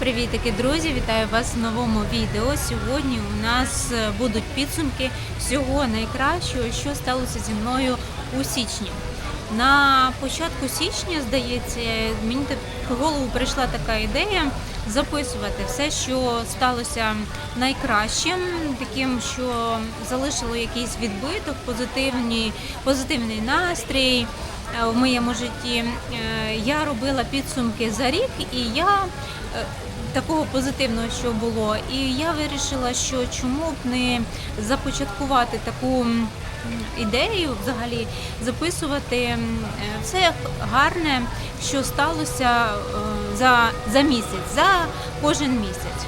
Привітики, друзі! Вітаю вас в новому відео. Сьогодні у нас е, будуть підсумки всього найкращого, що сталося зі мною у січні. На початку січня, здається, мені в голову прийшла така ідея записувати все, що сталося найкращим, таким, що залишило якийсь відбиток, позитивний, позитивний настрій е, в моєму житті. Е, Я робила підсумки за рік, і я такого позитивного, що було. І я вирішила, що чому б не започаткувати таку ідею, взагалі записувати е, все гарне, що сталося е, за, за місяць, за кожен місяць.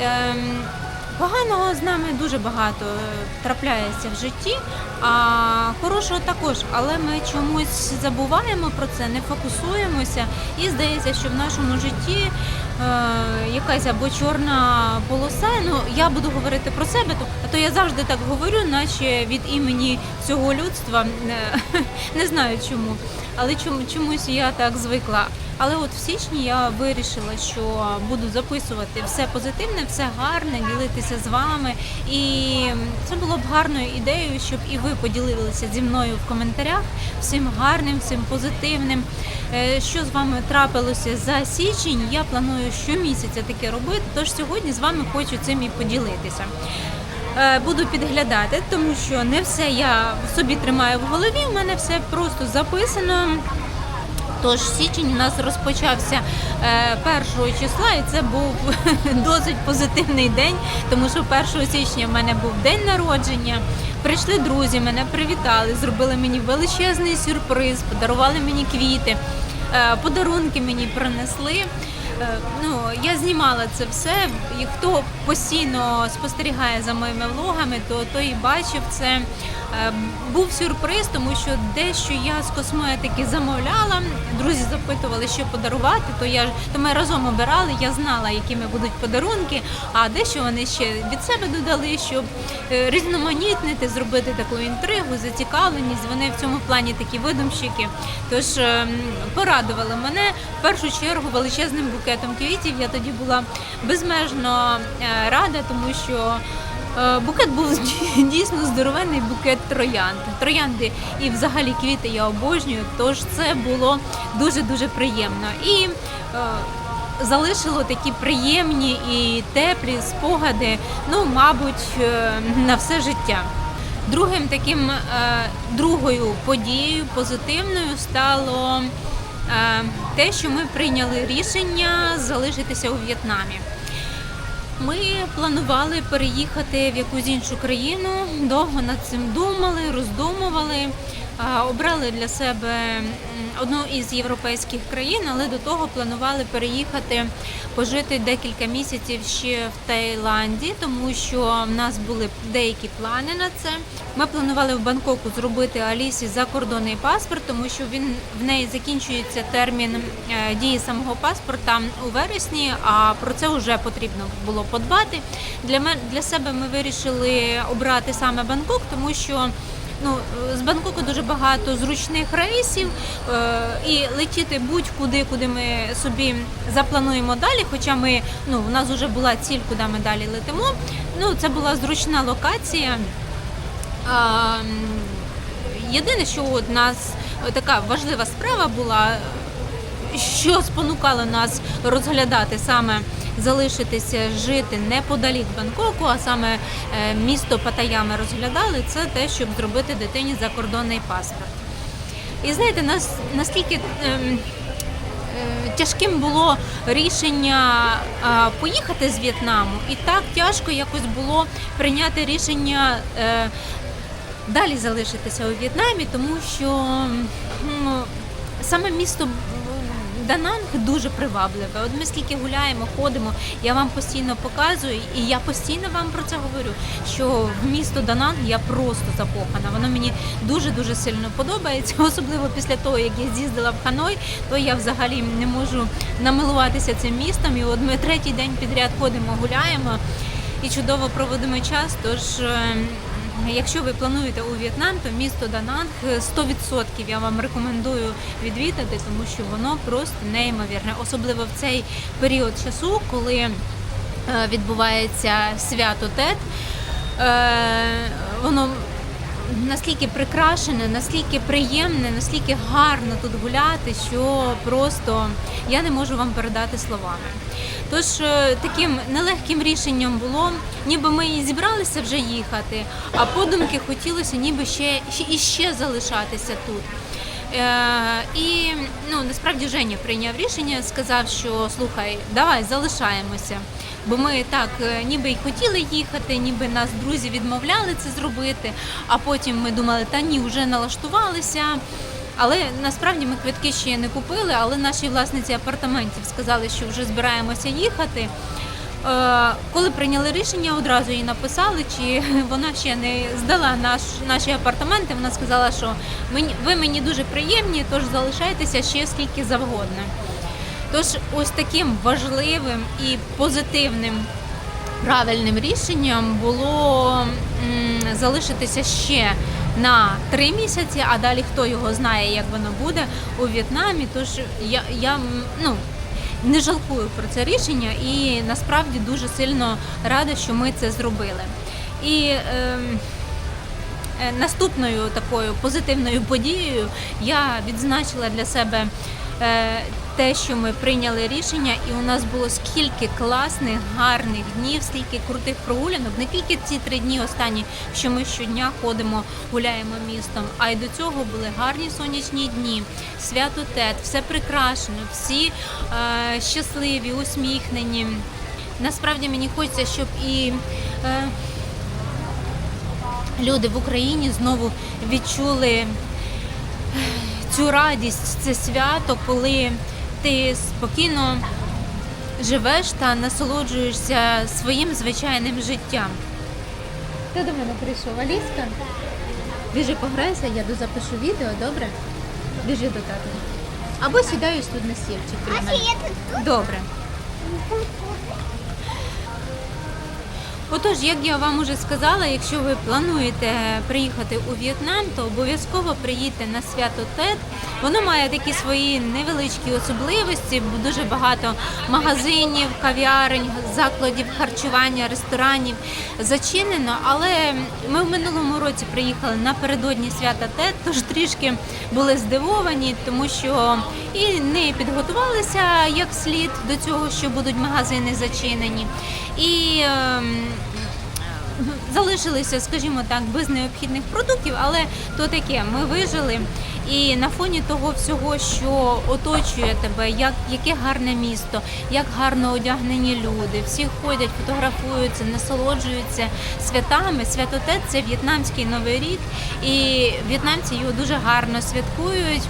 Ем, Поганого з нами дуже багато е, трапляється в житті, а хорошого також. Але ми чомусь забуваємо про це, не фокусуємося. І здається, що в нашому житті якась або чорна полоса. Ну я буду говорити про себе, то а то я завжди так говорю, наче від імені всього людства. Е, Не знаю чому, але чому чомусь я так звикла. Але от в січні я вирішила, що буду записувати все позитивне, все гарне, ділитися з вами. І це було б гарною ідеєю, щоб і ви поділилися зі мною в коментарях всім гарним, всім позитивним. Е, Що з вами трапилося за січень? Я планую щомісяця таке робити. Тож сьогодні з вами хочу цим і поділитися. Е, Буду підглядати, тому що не все я собі тримаю в голові. У мене все просто записано. Тож січень у нас розпочався е, 1 числа, і це був досить позитивний день, тому що 1 січня в мене був день народження. Прийшли друзі, мене привітали, зробили мені величезний сюрприз, подарували мені квіти, е, подарунки мені принесли. Е, Ну, я знімала це все. І хто постійно спостерігає за моїми влогами, то той бачив це. Е, Був сюрприз, тому що дещо я з косметики замовляла. Друзі запитували, що подарувати, то я то ми разом обирали. Я знала, якими будуть подарунки. А дещо вони ще від себе додали, щоб е, різноманітнити, зробити таку інтригу, зацікавленість. Вони в цьому плані такі видумщики. Тож е, порадували мене в першу чергу величезним букетом квітів. Я тоді була безмежно е, рада, тому що. Е, Букет був дійсно здоровенний букет троянд. Троянди і взагалі квіти я обожнюю, тож це було дуже-дуже приємно. І е, залишило такі приємні і теплі спогади, ну, мабуть, на все життя. Другим таким другою подією позитивною стало те, що ми прийняли рішення залишитися у В'єтнамі. Ми планували переїхати в якусь іншу країну, довго над цим думали, роздумували, обрали для себе одну із європейських країн, але до того планували переїхати, пожити декілька місяців ще в Таїланді, тому що в нас були деякі плани на це. Ми планували в Бангкоку зробити Алісі закордонний паспорт, тому що він в неї закінчується термін е, дії самого паспорта у вересні. А про це вже потрібно було подбати. Для мен для себе ми вирішили обрати саме Бангкок, тому що. Ну, з Бангкоку дуже багато зручних рейсів е, і летіти будь-куди, куди ми собі заплануємо далі. Хоча ми ну у нас вже була ціль, куди ми далі летимо. Ну це була зручна локація. Єдине, що от нас така важлива справа була, що спонукало нас розглядати саме залишитися жити неподалік Бангкоку, а саме е, місто Паттайя ми розглядали, це те, щоб зробити дитині закордонний паспорт. І знаєте, нас настільки ем, е, тяжким було рішення поїхати з В'єтнаму, і так тяжко якось було прийняти рішення. е, далі залишитися у В'єтнамі, тому що ну, саме місто Дананг дуже привабливе. От ми скільки гуляємо, ходимо, я вам постійно показую, і я постійно вам про це говорю. Що в місто Дананг я просто закохана. Воно мені дуже дуже сильно подобається, особливо після того, як я з'їздила в Ханой, то я взагалі не можу намилуватися цим містом. І от ми третій день підряд ходимо, гуляємо і чудово проводимо час. Тож е, якщо ви плануєте у В'єтнам, то місто Дананг е, 100% я вам рекомендую відвідати, тому що воно просто неймовірне, особливо в цей період часу, коли е, відбувається свято Тет. Е, Воно наскільки прикрашене, наскільки приємне, наскільки гарно тут гуляти, що просто я не можу вам передати словами. Тож е, таким нелегким рішенням було, ніби ми і зібралися вже їхати, а подумки хотілося ніби ще, і ще залишатися тут. Е, і ну насправді Женя прийняв рішення, сказав, що слухай, давай залишаємося. Бо ми так е, ніби й хотіли їхати, ніби нас друзі відмовляли це зробити. А потім ми думали, та ні, вже налаштувалися. Але насправді ми квитки ще не купили, але наші власниці апартаментів сказали, що вже збираємося їхати. Е, Коли прийняли рішення, одразу їй написали, чи вона ще не здала наш, наші апартаменти. Вона сказала, що ви мені дуже приємні, тож залишайтеся ще скільки завгодно. Тож ось таким важливим і позитивним правильним рішенням було залишитися ще на три місяці, а далі хто його знає, як воно буде у В'єтнамі. Тож я, я ну, не жалкую про це рішення і насправді дуже сильно рада, що ми це зробили. І ем, Е, Наступною такою позитивною подією я відзначила для себе е, те, що ми прийняли рішення, і у нас було скільки класних, гарних днів, стільки крутих прогулянок. Не тільки ці три дні останні, що ми щодня ходимо, гуляємо містом, а й до цього були гарні сонячні дні, свято Тет, все прикрашено, всі е, щасливі, усміхнені. Насправді мені хочеться, щоб і е, люди в Україні знову відчули цю радість, це свято, коли ти спокійно живеш та насолоджуєшся своїм звичайним життям. Ти до мене прийшов? Аліска? Біжи пограйся, я дозапишу відео, добре? Біжи до тата. Або сідай тут на стільчик. Добре. Отож, як я вам уже сказала, якщо ви плануєте приїхати у В'єтнам, то обов'язково приїдьте на свято Тет. Воно має такі свої невеличкі особливості, дуже багато магазинів, кав'ярень, закладів харчування, ресторанів зачинено. Але ми в минулому році приїхали напередодні свята Тет, тож трішки були здивовані, тому що і не підготувалися як слід до цього, що будуть магазини зачинені. І ем, залишилися, скажімо так, без необхідних продуктів, але то таке, ми вижили. І на фоні того всього, що оточує тебе, як яке гарне місто, як гарно одягнені люди, всі ходять, фотографуються, насолоджуються святами. Святотет це в'єтнамський новий рік, і в'єтнамці його дуже гарно святкують.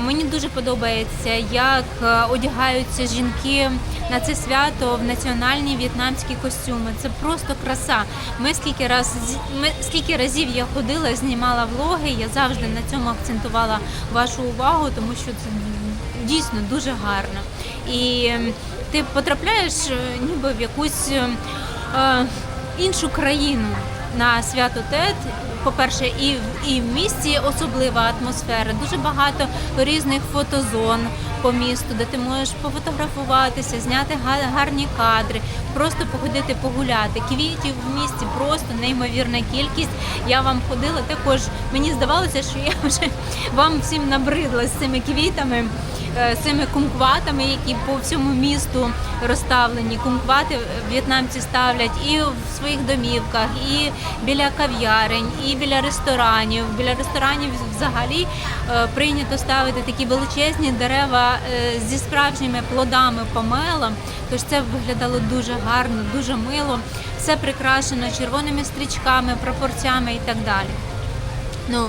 Мені дуже подобається, як е, одягаються жінки на це свято в національні в'єтнамські костюми. Це просто краса. Ми скільки раз ми скільки разів я ходила, знімала влоги. Я завжди на цьому акцентувала вашу увагу, тому що це дійсно дуже гарно. І ти потрапляєш е, ніби в якусь е, е, іншу країну на свято Тет. По-перше, і в і в місті особлива атмосфера. Дуже багато різних фотозон по місту, де ти можеш пофотографуватися, зняти гарні кадри, просто походити погуляти. Квітів в місті просто неймовірна кількість. Я вам ходила також. Мені здавалося, що я вже вам всім набридла з цими квітами. е, цими кумкватами, які по всьому місту розставлені. Кумквати в'єтнамці ставлять і в своїх домівках, і біля кав'ярень, і біля ресторанів. Біля ресторанів взагалі е, прийнято ставити такі величезні дерева е, зі справжніми плодами помелом. Тож це виглядало дуже гарно, дуже мило. Все прикрашено червоними стрічками, прапорцями і так далі. Ну,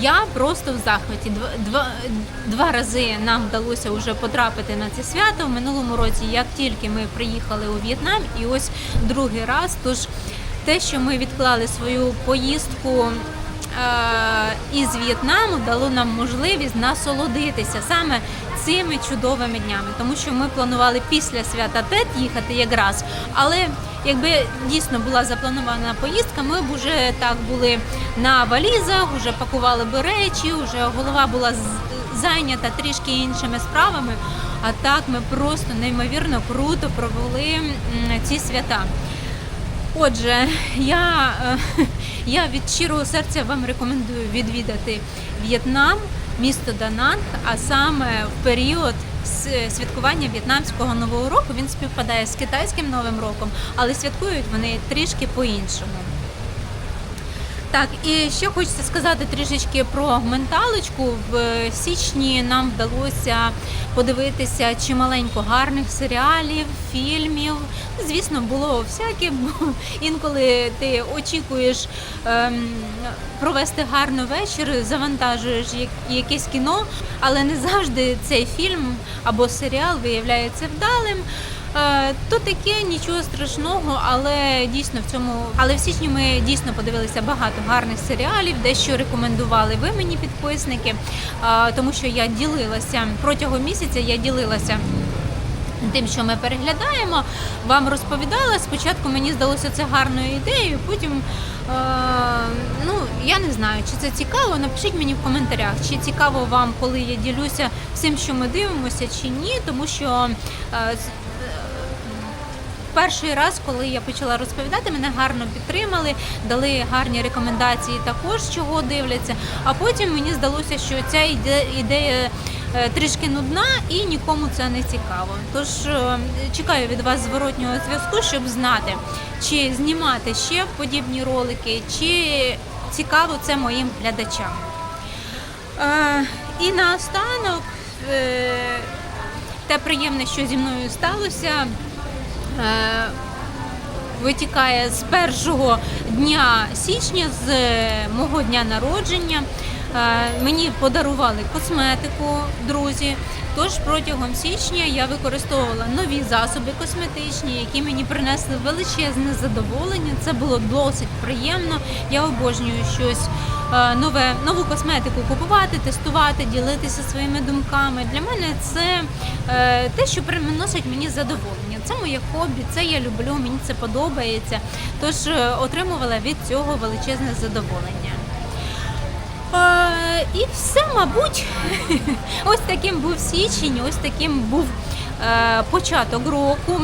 я просто в захваті. Два, два, два рази нам вдалося вже потрапити на це свято. В минулому році, як тільки ми приїхали у В'єтнам, і ось другий раз. Тож те, що ми відклали свою поїздку із В'єтнаму, дало нам можливість насолодитися саме цими чудовими днями, тому що ми планували після свята ТЕТ їхати якраз, але якби дійсно була запланована поїздка, ми б уже так були на валізах, вже пакували би речі, вже голова була зайнята трішки іншими справами. А так ми просто неймовірно круто провели ці свята. Отже, я, е, я від щирого серця вам рекомендую відвідати В'єтнам, місто Дананг, а саме в період святкування в'єтнамського нового року. Він співпадає з китайським новим роком, але святкують вони трішки по-іншому. Так, і ще хочеться сказати трішечки про менталочку. В січні нам вдалося подивитися чималенько гарних серіалів, фільмів. Звісно, було всяке. Інколи ти очікуєш ем, провести гарно вечір, завантажуєш якесь кіно, але не завжди цей фільм або серіал виявляється вдалим. Е, То таке нічого страшного, але дійсно в цьому. Але в січні ми дійсно подивилися багато гарних серіалів, дещо рекомендували ви мені підписники, е, тому що я ділилася протягом місяця. Я ділилася. Тим, що ми переглядаємо, вам розповідала. Спочатку мені здалося це гарною ідеєю. Потім е, ну я не знаю, чи це цікаво. Напишіть мені в коментарях, чи цікаво вам, коли я ділюся всім, що ми дивимося, чи ні, тому що е, перший раз, коли я почала розповідати, мене гарно підтримали, дали гарні рекомендації також, чого дивляться. А потім мені здалося, що ця ідея е, трішки нудна і нікому це не цікаво. Тож е, чекаю від вас зворотнього зв'язку, щоб знати, чи знімати ще подібні ролики, чи цікаво це моїм глядачам. Е, і наостанок те приємне, що зі мною сталося. Е, витікає з першого дня січня, з е, мого дня народження. Е, Мені подарували косметику, друзі. Тож протягом січня я використовувала нові засоби косметичні, які мені принесли величезне задоволення. Це було досить приємно. Я обожнюю щось е, нове, нову косметику купувати, тестувати, ділитися своїми думками. Для мене це е, те, що приносить мені задоволення. Це моє хобі, це я люблю, мені це подобається. Тож е, отримувала від цього величезне задоволення. І все, мабуть, ось таким був січень, ось таким був е, початок року.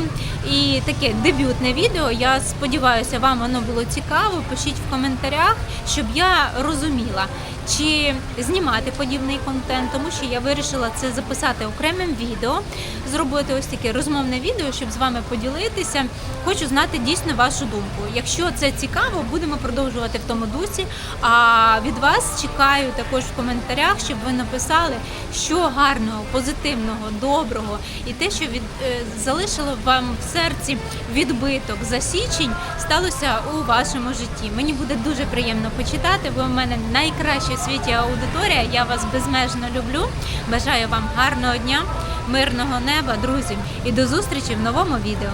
І таке дебютне відео. Я сподіваюся, вам воно було цікаво. Пишіть в коментарях, щоб я розуміла, чи знімати подібний контент, тому що я вирішила це записати окремим відео, зробити ось таке розмовне відео, щоб з вами поділитися. Хочу знати дійсно вашу думку. Якщо це цікаво, будемо продовжувати в тому дусі. А від вас чекаю також в коментарях, щоб ви написали, що гарного, позитивного, доброго і те, що від е, залишило вам в серці відбиток за січень, сталося у вашому житті. Мені буде дуже приємно почитати. Ви в мене найкраща в світі аудиторія. Я вас безмежно люблю. Бажаю вам гарного дня, мирного неба, друзі, і до зустрічі в новому відео.